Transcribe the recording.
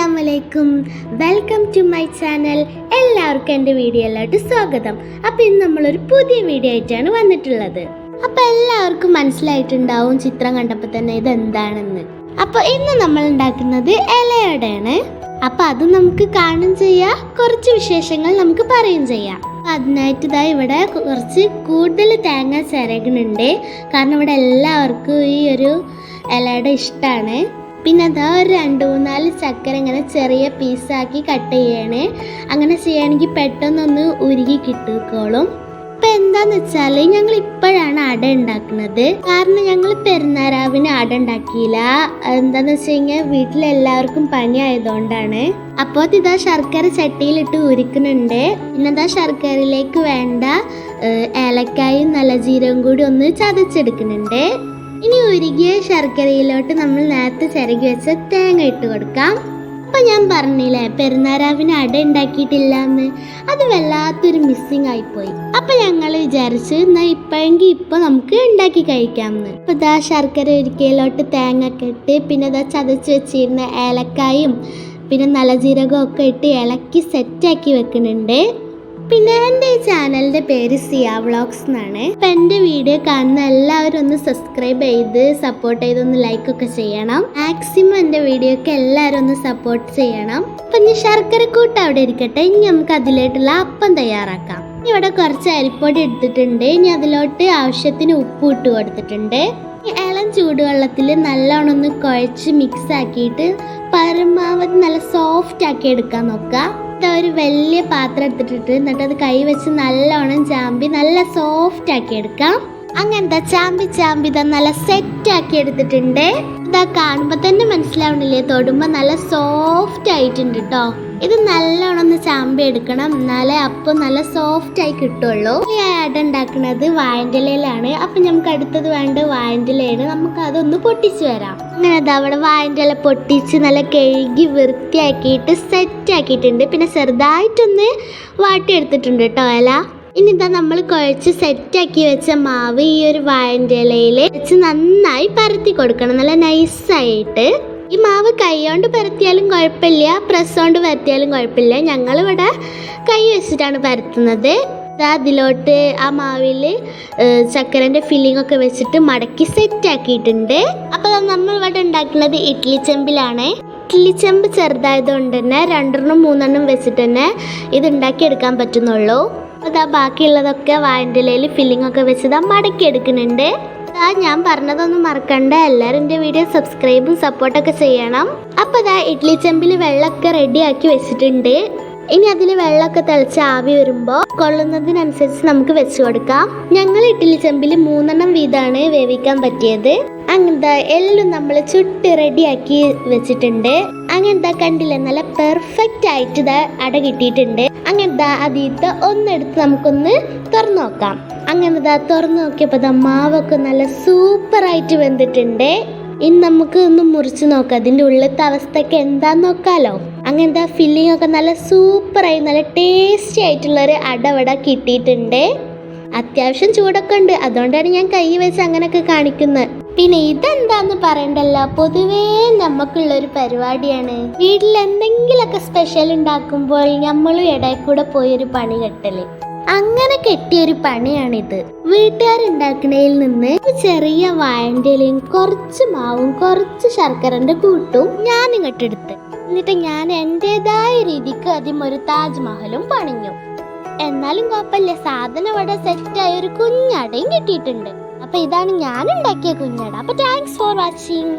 അസ്സാം വലൈക്കും welcome to my channel എല്ലാവർക്കും എന്റെ വീഡിയോയിലോട്ട് സ്വാഗതം. അപ്പോൾ ഇന്ന് നമ്മളൊരു പുതിയ വീഡിയോ ആയിട്ടാണ് വന്നിട്ടുള്ളത്. അപ്പോൾ എല്ലാവർക്കും മനസ്സിലായിട്ടുണ്ടാവും ചിത്രം കണ്ടപ്പോൾ തന്നെ ഇത് എന്താണെന്ന് അപ്പോൾ ഇന്ന് നമ്മൾ ഉണ്ടാക്കുന്നത് ഇലയോടെയാണ്. അപ്പോൾ അത് നമുക്ക് കാണും ചെയ്യാം. കുറച്ച് വിശേഷങ്ങൾ നമുക്ക് പറയുകയും ചെയ്യാം. അതിനായിട്ട് ഇതാ ഇവിടെ കുറച്ച് കൂടുതൽ തേങ്ങ ചിരകണുണ്ട് കാരണം ഇവിടെ എല്ലാവർക്കും ഈ ഒരു ഇലയുടെ ഇഷ്ടമാണ്. പിന്നെ അതാ രണ്ട് മൂന്നാൽ ചക്കര ഇങ്ങനെ ചെറിയ പീസാക്കി കട്ട് ചെയ്യണേ. അങ്ങനെ ചെയ്യുകയാണെങ്കിൽ പെട്ടെന്നൊന്ന് ഉരുകി കിട്ടിക്കോളും. ഇപ്പം എന്താന്ന് വെച്ചാൽ ഞങ്ങൾ ഇപ്പോഴാണ് അട ഉണ്ടാക്കുന്നത്. കാരണം ഞങ്ങൾ പെരുന്നാരാവിന് അട ഉണ്ടാക്കിയില്ല. എന്താന്ന് വെച്ച് കഴിഞ്ഞാൽ വീട്ടിലെല്ലാവർക്കും പനി ആയതുകൊണ്ടാണ് അപ്പോൾ ഇതാ ശർക്കര ചട്ടിയിലിട്ട് ഉരുക്കുന്നുണ്ട്. പിന്നെ ഇതാ ശർക്കരയിലേക്ക് വേണ്ട ഏലക്കായും നല്ല ജീരകം കൂടി ഒന്ന് ചതച്ചെടുക്കുന്നുണ്ട്. ഇനി ഉരുകിയ ശർക്കരയിലോട്ട് നമ്മൾ നേരത്തെ ചിരകി വെച്ച തേങ്ങ ഇട്ട് കൊടുക്കാം. അപ്പൊ ഞാൻ പറഞ്ഞില്ലേ പെരുന്നാരാവിന് അട ഉണ്ടാക്കിയിട്ടില്ല എന്ന് അത് വല്ലാത്തൊരു മിസ്സിങ് ആയിപ്പോയി. അപ്പൊ ഞങ്ങൾ വിചാരിച്ചു എന്നാ ഇപ്പോഴെങ്കിൽ ഇപ്പൊ നമുക്ക് ഉണ്ടാക്കി കഴിക്കാമെന്ന് അപ്പൊ ഇതാ ശർക്കര ഉരുക്കയിലോട്ട് തേങ്ങ ഒക്കെ ഇട്ട് പിന്നെ ഇതാ ചതച്ച് വെച്ചിരുന്ന ഏലക്കായും പിന്നെ നല്ല ജീരകവും ഒക്കെ ഇട്ട് ഇളക്കി സെറ്റാക്കി വെക്കുന്നുണ്ട്. പിന്നെ എന്റെ ഈ ചാനലിന്റെ പേര് സിയ വ്ളോഗ്സ് എന്നാണ്. അപ്പം എന്റെ വീഡിയോ കാണുന്ന എല്ലാവരും ഒന്ന് സബ്സ്ക്രൈബ് ചെയ്ത് സപ്പോർട്ട് ചെയ്ത് ഒന്ന് ലൈക്ക് ഒക്കെ ചെയ്യണം. മാക്സിമം എന്റെ വീഡിയോക്ക് എല്ലാവരും ഒന്ന് സപ്പോർട്ട് ചെയ്യണം. അപ്പം ഇനി ശർക്കര കൂട്ട് അവിടെ ഇരിക്കട്ടെ. ഇനി നമുക്ക് അതിലേട്ടുള്ള അപ്പം തയ്യാറാക്കാം. ഇവിടെ കുറച്ച് അരിപ്പൊടി എടുത്തിട്ടുണ്ട്. ഇനി അതിലോട്ട് ആവശ്യത്തിന് ഉപ്പ് ഇട്ട് കൊടുത്തിട്ടുണ്ട്. ഇളം ചൂടുവെള്ളത്തിൽ നല്ലോണം ഒന്ന് കുഴച്ച് മിക്സ് ആക്കിയിട്ട് പരമാവധി നല്ല സോഫ്റ്റ് ആക്കി എടുക്കാൻ നോക്കുക. ഇതാ ഒരു വലിയ പാത്രം എടുത്തിട്ടിട്ട് എന്നിട്ട് അത് കൈ വെച്ച് നല്ലോണം ചാമ്പി നല്ല സോഫ്റ്റ് ആക്കി എടുക്കാം. അങ്ങനത്തെ ചാമ്പി ചാമ്പി ഇതാ നല്ല സെറ്റ് ആക്കി എടുത്തിട്ടുണ്ട്. ഇതാ കാണുമ്പോൾ തന്നെ മനസ്സിലാവണില്ലേ? തൊടുമ്പോൾ നല്ല സോഫ്റ്റ് ആയിട്ടുണ്ട് കേട്ടോ ഇത് നല്ലോണം ഒന്ന് ചാമ്പി എടുക്കണം. എന്നാലേ അപ്പം നല്ല സോഫ്റ്റ് ആയി കിട്ടുള്ളൂ. ഈ അട ഉണ്ടാക്കുന്നത് വായന്റെലയിലാണ് അപ്പം നമുക്ക് അടുത്തത് വേണ്ട വായന്റെലയാണ് നമുക്ക് അതൊന്ന് പൊട്ടിച്ചു വരാം. അങ്ങനെ അവിടെ വായന്റെല പൊട്ടിച്ച് നല്ല കഴുകി വൃത്തിയാക്കിയിട്ട് സെറ്റ് ആക്കിയിട്ടുണ്ട്. പിന്നെ ചെറുതായിട്ടൊന്ന് വാട്ടി എടുത്തിട്ടുണ്ട് കേട്ടോ ഇല. ഇനി ഇതാ നമ്മൾ കുഴച്ച് സെറ്റാക്കി വെച്ച മാവ് ഈ ഒരു വായന്റെ ഇലയിൽ വെച്ച് നന്നായി പരത്തി കൊടുക്കണം. നല്ല നൈസായിട്ട്. ഈ മാവ് കൈ കൊണ്ട് പരത്തിയാലും കുഴപ്പമില്ല പ്രസ് കൊണ്ട് പരത്തിയാലും കുഴപ്പമില്ല. ഞങ്ങളിവിടെ കൈ വെച്ചിട്ടാണ് പരത്തുന്നത്. അതിലോട്ട് ആ മാവിൽ ചക്കരന്റെ ഫില്ലിംഗ് ഒക്കെ വെച്ചിട്ട് മടക്കി സെറ്റാക്കിയിട്ടുണ്ട്. അപ്പോൾ നമ്മൾ ഇവിടെ ഉണ്ടാക്കുന്നത് ഇഡ്ലി ചെമ്പിലാണ്. ഇഡ്ലി ചെമ്പ് ചെറുതായതുകൊണ്ട് തന്നെ രണ്ടെണ്ണം മൂന്നെണ്ണം വെച്ചിട്ട് തന്നെ ഇത് ഉണ്ടാക്കിയെടുക്കാൻ പറ്റുന്നുള്ളൂ. അതാ ബാക്കിയുള്ളതൊക്കെ വായന്റെലയിൽ ഫില്ലിംഗ് ഒക്കെ വെച്ച് ഇതാ മടക്കി എടുക്കുന്നുണ്ട്. അതാ ഞാൻ പറഞ്ഞതൊന്നും മറക്കണ്ട. എല്ലാവരും എന്റെ വീഡിയോ സബ്സ്ക്രൈബും സപ്പോർട്ടൊക്കെ ചെയ്യണം. അപ്പോൾ അതാ ഇഡ്ലി ചെമ്പിൽ വെള്ളമൊക്കെ റെഡിയാക്കി വെച്ചിട്ടുണ്ട്. ഇനി അതിൽ വെള്ളമൊക്കെ തിളച്ച് ആവി വരുമ്പോൾ കൊള്ളുന്നതിനനുസരിച്ച് നമുക്ക് വെച്ച് കൊടുക്കാം. ഞങ്ങൾ ഇഡ്ഡലി ചെമ്പിൽ മൂന്നെണ്ണം വീതമാണ് വേവിക്കാൻ പറ്റിയത്. അങ്ങനത്തെ എല്ലാം നമ്മൾ ചുട്ട് റെഡിയാക്കി വെച്ചിട്ടുണ്ട്. അങ്ങനത്തെ കണ്ടില്ല നല്ല പെർഫെക്റ്റ് ആയിട്ട് ഇത് അട കിട്ടിയിട്ടുണ്ട്. അങ്ങനത്തെ അതിലത്തെ ഒന്നെടുത്ത് നമുക്കൊന്ന് തുറന്നു നോക്കാം അങ്ങനെ ദാ തുറന്നു നോക്കിയപ്പോൾ ദാ മാവൊക്കെ നല്ല സൂപ്പറായിട്ട് വെന്തിട്ടുണ്ട്. ഇനി നമുക്ക് ഒന്ന് മുറിച്ച് നോക്കാം. അതിന്റെ ഉള്ളിലത്തെ അവസ്ഥയൊക്കെ എന്താന്ന് നോക്കാലോ. അങ്ങനത്തെ ഫില്ലിംഗ് ഒക്കെ നല്ല സൂപ്പറായി നല്ല ടേസ്റ്റി ആയിട്ടുള്ള ഒരു അടവട കിട്ടിയിട്ടുണ്ട്. അത്യാവശ്യം ചൂടൊക്കെ ഉണ്ട്. അതുകൊണ്ടാണ് ഞാൻ കൈ വെച്ച് അങ്ങനെയൊക്കെ കാണിക്കുന്നത് പിന്നെ ഇതെന്താന്ന് പറയണ്ടല്ല? പൊതുവേ നമുക്കുള്ളൊരു പരിപാടിയാണ്. വീട്ടിൽ എന്തെങ്കിലുമൊക്കെ സ്പെഷ്യൽ ഉണ്ടാക്കുമ്പോൾ നമ്മളും ഇടയിൽ കൂടെ പോയൊരു പണി കെട്ടൽ. അങ്ങനെ കെട്ടിയൊരു പണിയാണിത്. വീട്ടുകാരുണ്ടാക്കണയിൽ നിന്ന് ചെറിയ വായന്റെലയും കുറച്ച് മാവും കുറച്ച് ശർക്കരന്റെ കൂട്ടും ഞാൻ ഇങ്ങോട്ട് എടുത്ത് എന്നിട്ട് ഞാൻ എന്റെതായ രീതിക്ക് ആദ്യം ഒരു താജ്മഹലും പണിഞ്ഞു. എന്നാലും കുഴപ്പമില്ല. സാധനം ഇവിടെ സെറ്റായ ഒരു കുഞ്ഞടയും കിട്ടിയിട്ടുണ്ട്. അപ്പൊ ഇതാണ് ഞാൻ ഉണ്ടാക്കിയ കുഞ്ഞട. അപ്പൊ താങ്ക്സ് ഫോർ വാച്ചിങ്